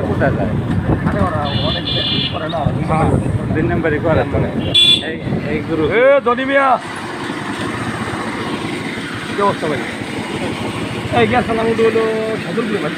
বেচা যায়? তিন নম্বরই করে তো এই এই গুরু। এ, ধনী মিয়া। কি অবস্থা ভাই? এই হলো ভাই